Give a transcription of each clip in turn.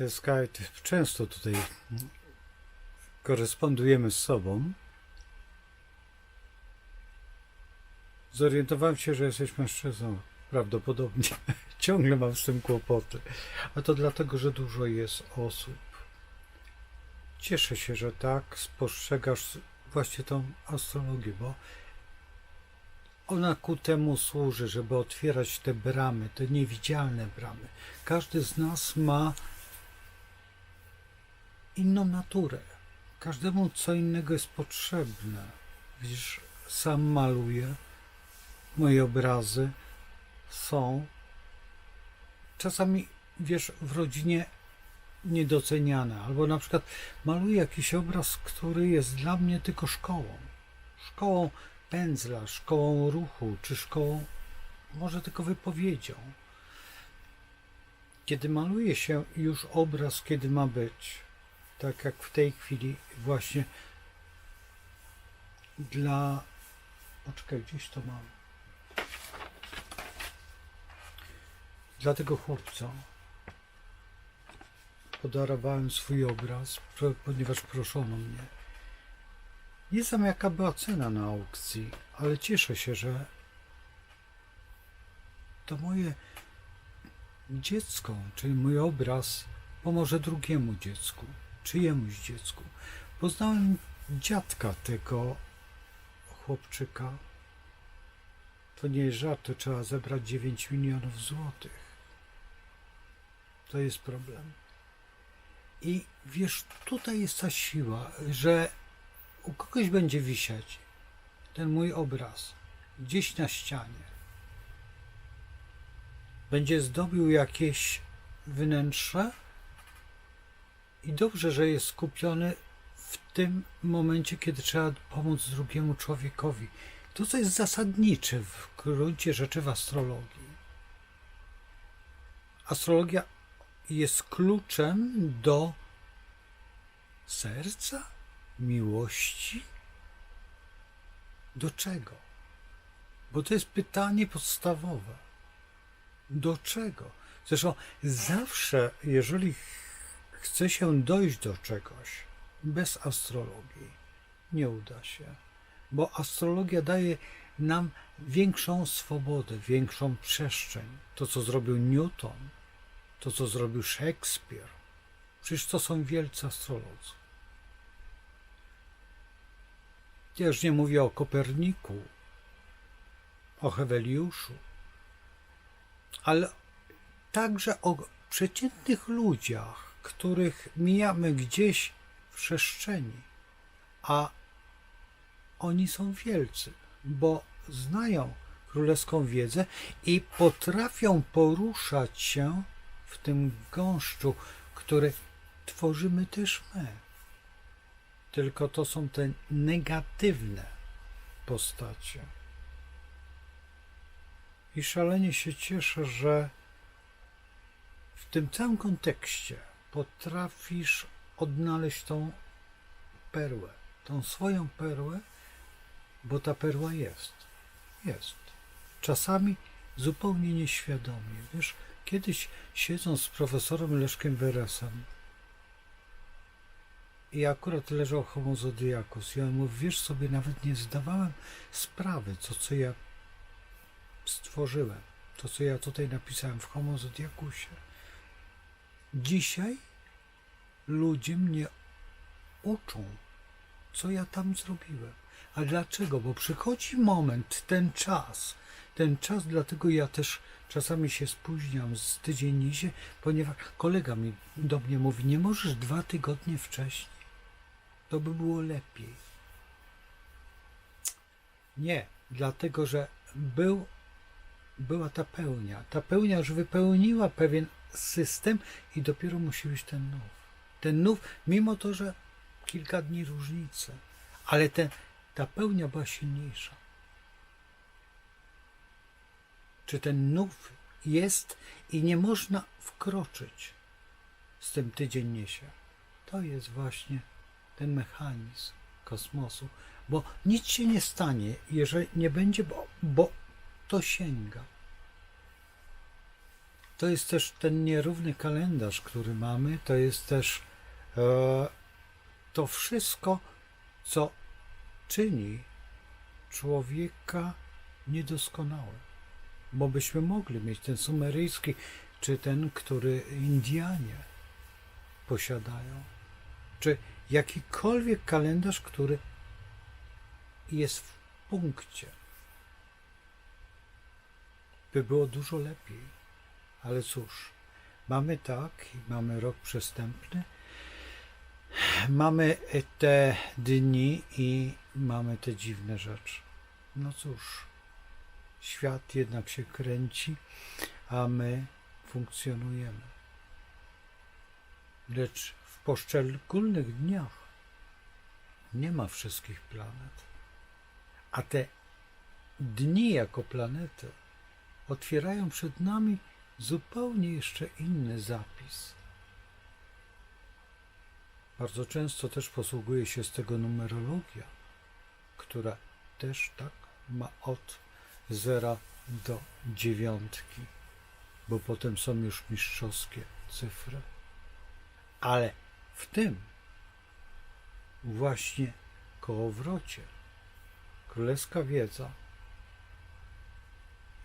Jest Skype. Często tutaj korespondujemy z sobą. Zorientowałem się, że jesteś mężczyzną. Prawdopodobnie. Ciągle mam z tym kłopoty. A to dlatego, że dużo jest osób. Cieszę się, że tak spostrzegasz właśnie tą astrologię, bo ona ku temu służy, żeby otwierać te bramy, te niewidzialne bramy. Każdy z nas ma inną naturę. Każdemu co innego jest potrzebne. Widzisz, sam maluję. Moje obrazy są czasami, wiesz, w rodzinie niedoceniane. Albo na przykład maluję jakiś obraz, który jest dla mnie tylko szkołą. Szkołą pędzla, szkołą ruchu, czy szkołą może tylko wypowiedzią. Kiedy maluje się już obraz, kiedy ma być, tak jak w tej chwili właśnie dla... Poczekaj, gdzieś to mam. Dla tego chłopca podarowałem swój obraz, ponieważ proszono mnie. Nie znam jaka była cena na aukcji, ale cieszę się, że to moje dziecko, czyli mój obraz pomoże drugiemu dziecku, czyjemuś dziecku. Poznałem dziadka tego chłopczyka. To nie jest żart, to trzeba zebrać 9 milionów złotych. To jest problem. I wiesz, tutaj jest ta siła, że u kogoś będzie wisieć ten mój obraz gdzieś na ścianie. Będzie zdobił jakieś wnętrze i dobrze, że jest skupiony w tym momencie, kiedy trzeba pomóc drugiemu człowiekowi. To, co jest zasadnicze w gruncie rzeczy w astrologii. Astrologia jest kluczem do serca, miłości. Do czego? Bo to jest pytanie podstawowe. Do czego? Zresztą zawsze, jeżeli chce się dojść do czegoś bez astrologii, nie uda się. Bo astrologia daje nam większą swobodę, większą przestrzeń. To, co zrobił Newton, to, co zrobił Szekspir. Przecież to są wielcy astrolodzy. Ja już nie mówię o Koperniku, o Heweliuszu, ale także o przeciętnych ludziach, których mijamy gdzieś w przestrzeni, a oni są wielcy, bo znają królewską wiedzę i potrafią poruszać się w tym gąszczu, który tworzymy też my. Tylko to są te negatywne postacie. I szalenie się cieszę, że w tym całym kontekście potrafisz odnaleźć tą perłę, tą swoją perłę, bo ta perła jest. Jest. Czasami zupełnie nieświadomie. Wiesz, kiedyś siedząc z profesorem Leszkiem Weresem i akurat leżał Homo zodiacus, ja mu, wiesz sobie, nawet nie zdawałem sprawy, co co ja stworzyłem, to co ja tutaj napisałem w Homo zodiacusie. Dzisiaj ludzie mnie uczą, co ja tam zrobiłem. A dlaczego? Bo przychodzi moment, ten czas, ten czas, dlatego ja też czasami się spóźniam z tydzień niesie, ponieważ kolega mi do mnie mówi, nie możesz dwa tygodnie wcześniej. To by było lepiej. Nie, dlatego że był, była ta pełnia. Ta pełnia już wypełniła pewien system i dopiero musi być ten nów. Ten nów, mimo to, że kilka dni różnicy, ale ten, ta pełnia była silniejsza. Czy ten nów jest i nie można wkroczyć z tym tydzień niesie. To jest właśnie ten mechanizm kosmosu, bo nic się nie stanie, jeżeli nie będzie, bo, bo to sięga. To jest też ten nierówny kalendarz, który mamy, to jest też e, to wszystko, co czyni człowieka niedoskonałym. Bo byśmy mogli mieć ten sumeryjski, czy ten, który Indianie posiadają, czy jakikolwiek kalendarz, który jest w punkcie. By było dużo lepiej. Ale cóż, mamy tak mamy rok przestępny, mamy te dni i mamy te dziwne rzeczy. No cóż, świat jednak się kręci, a my funkcjonujemy. Lecz w poszczególnych dniach nie ma wszystkich planet. A te dni jako planety otwierają przed nami zupełnie jeszcze inny zapis. Bardzo często też posługuje się z tego numerologia, która też tak ma od zera do dziewiątki, bo potem są już mistrzowskie cyfry. Ale w tym właśnie kołowrocie królewska wiedza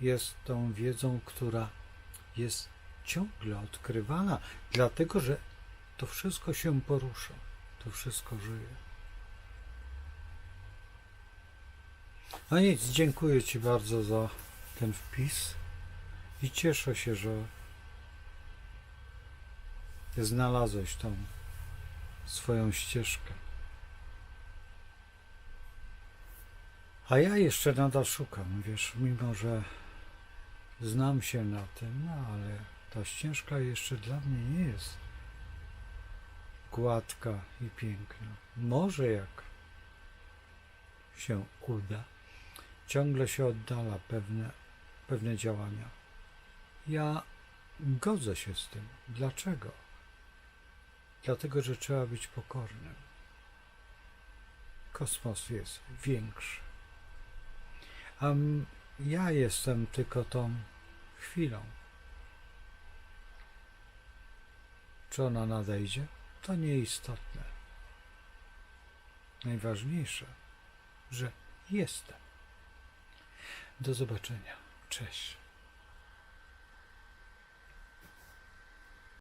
jest tą wiedzą, która jest ciągle odkrywana, dlatego że to wszystko się porusza, to wszystko żyje. No nic, dziękuję Ci bardzo za ten wpis i cieszę się, że znalazłeś tą swoją ścieżkę. A ja jeszcze nadal szukam, wiesz, mimo że znam się na tym, no ale ta ścieżka jeszcze dla mnie nie jest gładka i piękna. Może jak się uda, ciągle się oddala pewne, pewne działania. Ja godzę się z tym. Dlaczego? Dlatego, że trzeba być pokornym. Kosmos jest większy. A ja jestem tylko tą chwilą. Czy ona nadejdzie? To nieistotne. Najważniejsze, że jestem. Do zobaczenia. Cześć.